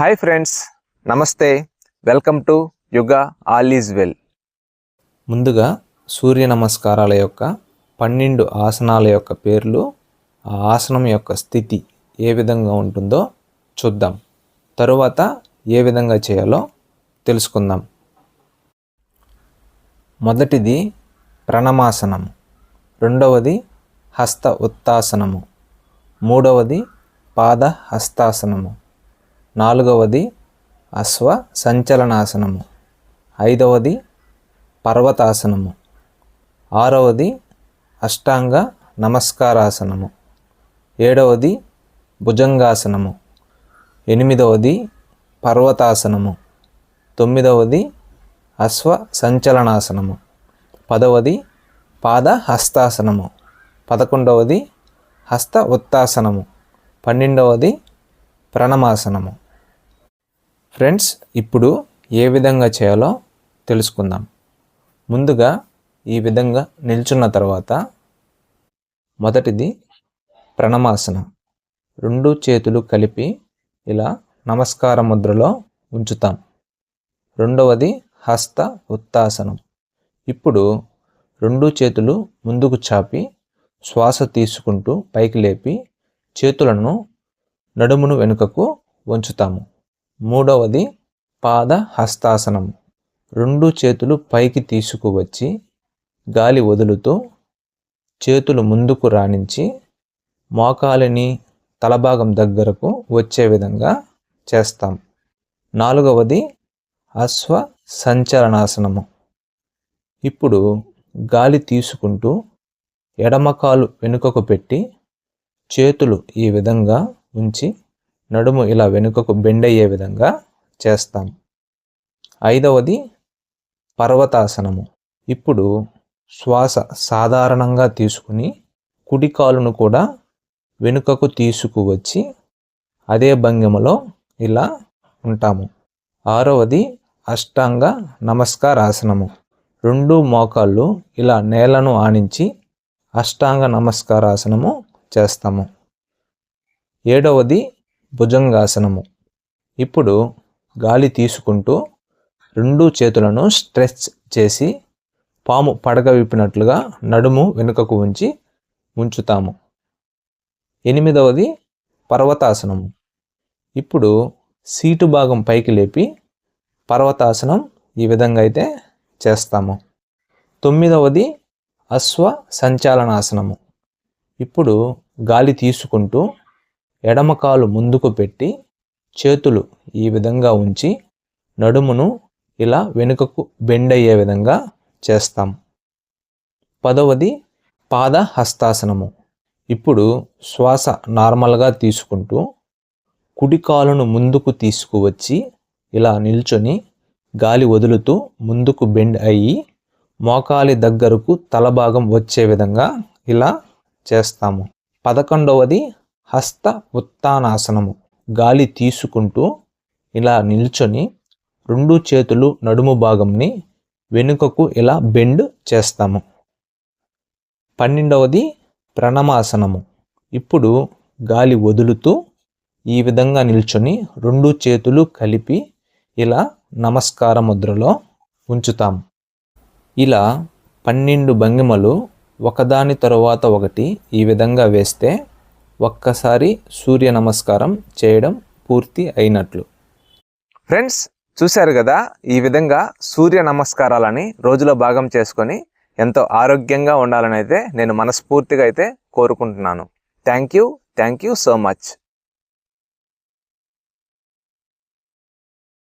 Hi friends నమస్తే. Welcome to Yuga all is well ముందుగా సూర్య నమస్కారాల యొక్క పన్నెండు ఆసనాల యొక్క పేర్లు ఆ ఆసనం యొక్క స్థితి ఏ విధంగా ఉంటుందో చూద్దాం. తరువాత ఏ విధంగా చేయాలో తెలుసుకుందాం. మొదటిది ప్రణమాసనం రెండవది హస్త ఉత్తాసనము మూడవది పాద హస్తాసనము నాలుగవది అశ్వ సంచలనాసనము. ఐదవది పర్వతాసనము. ఆరవది అష్టాంగ నమస్కారాసనము. ఏడవది భుజంగాసనము. ఎనిమిదవది పర్వతాసనము. తొమ్మిదవది అశ్వ సంచలనాసనము. పదవది పాద హస్తాసనము పదకొండవది హస్త ఉత్తాసనము పన్నెండవది ప్రణమాసనము. ఫ్రెండ్స్ ఇప్పుడు ఏ విధంగా చేయాలో తెలుసుకుందాం. ముందుగా ఈ విధంగా నిల్చున్న తర్వాత మొదటిది ప్రణమాసనం. రెండు చేతులు కలిపి ఇలా నమస్కార ముద్రలో ఉంచుతాం. రెండవది హస్త ఉత్తాసనం. ఇప్పుడు రెండు చేతులు ముందుకు చాపి శ్వాస తీసుకుంటూ పైకి లేపి చేతులను నడుమును వెనుకకు వంచుతాము మూడవది పాద హస్తాసనం రెండు చేతులు పైకి తీసుకువచ్చి గాలి వదులుతూ చేతులు ముందుకు రాణించి మోకాలిని తలభాగం దగ్గరకు వచ్చే విధంగా చేస్తాం. నాలుగవది అశ్వ సంచలనాసనము ఇప్పుడు గాలి తీసుకుంటూ ఎడమకాలు వెనుకకు పెట్టి చేతులు ఈ విధంగా ఉంచి నడుము ఇలా వెనుకకు బెండ్ అయ్యే విధంగా చేస్తాం. ఐదవది పర్వతాసనము. ఇప్పుడు శ్వాస సాధారణంగా తీసుకుని కుడి కాలును కూడా వెనుకకు తీసుకువచ్చి అదే భంగిమలో ఇలా ఉంటాము. ఆరవది అష్టాంగ నమస్కారాసనము. రెండు మోకాళ్ళు ఇలా నేలను ఆనించి అష్టాంగ నమస్కారాసనము చేస్తాము. ఏడవది భుజంగాసనము. ఇప్పుడు గాలి తీసుకుంటూ రెండు చేతులను స్ట్రెచ్ చేసి పాము పడగ విప్పినట్లుగా నడుము వెనుకకు ఉంచి ఉంచుతాము ఎనిమిదవది పర్వతాసనము. ఇప్పుడు సీటు భాగం పైకి లేపి పర్వతాసనం ఈ విధంగా అయితే చేస్తాము. తొమ్మిదవది అశ్వ సంచాలనాసనము ఇప్పుడు గాలి తీసుకుంటూ ఎడమకాలు ముందుకు పెట్టి చేతులు ఈ విధంగా ఉంచి నడుమును ఇలా వెనుకకు బెండ్ అయ్యే విధంగా చేస్తాం. పదవది పాద హస్తాసనము ఇప్పుడు శ్వాస నార్మల్గా తీసుకుంటూ కుడికాలును ముందుకు తీసుకువచ్చి ఇలా నిల్చొని గాలి వదులుతూ ముందుకు బెండ్ అయ్యి మోకాలి దగ్గరకు తల భాగం వచ్చే విధంగా ఇలా చేస్తాము. పదకొండవది హస్త ఉత్తానాసనము. గాలి తీసుకుంటూ ఇలా నిల్చొని రెండు చేతులు నడుము భాగంని వెనుకకు ఇలా బెండ్ చేస్తాము. పన్నెండవది ప్రణమాసనము. ఇప్పుడు గాలి వదులుతూ ఈ విధంగా నిల్చొని రెండు చేతులు కలిపి ఇలా నమస్కార ముద్రలో ఉంచుతాం. ఇలా పన్నెండు భంగిమలు ఒకదాని తరువాత ఒకటి ఈ విధంగా వేస్తే ఒక్కసారి సూర్య నమస్కారం చేయడం పూర్తి అయినట్లు. ఫ్రెండ్స్ చూశారు కదా ఈ విధంగా సూర్య నమస్కారాలని రోజులో భాగం చేసుకొని ఎంతో ఆరోగ్యంగా ఉండాలని అయితే నేను మనస్ఫూర్తిగా అయితే కోరుకుంటున్నాను. Thank you thank you so much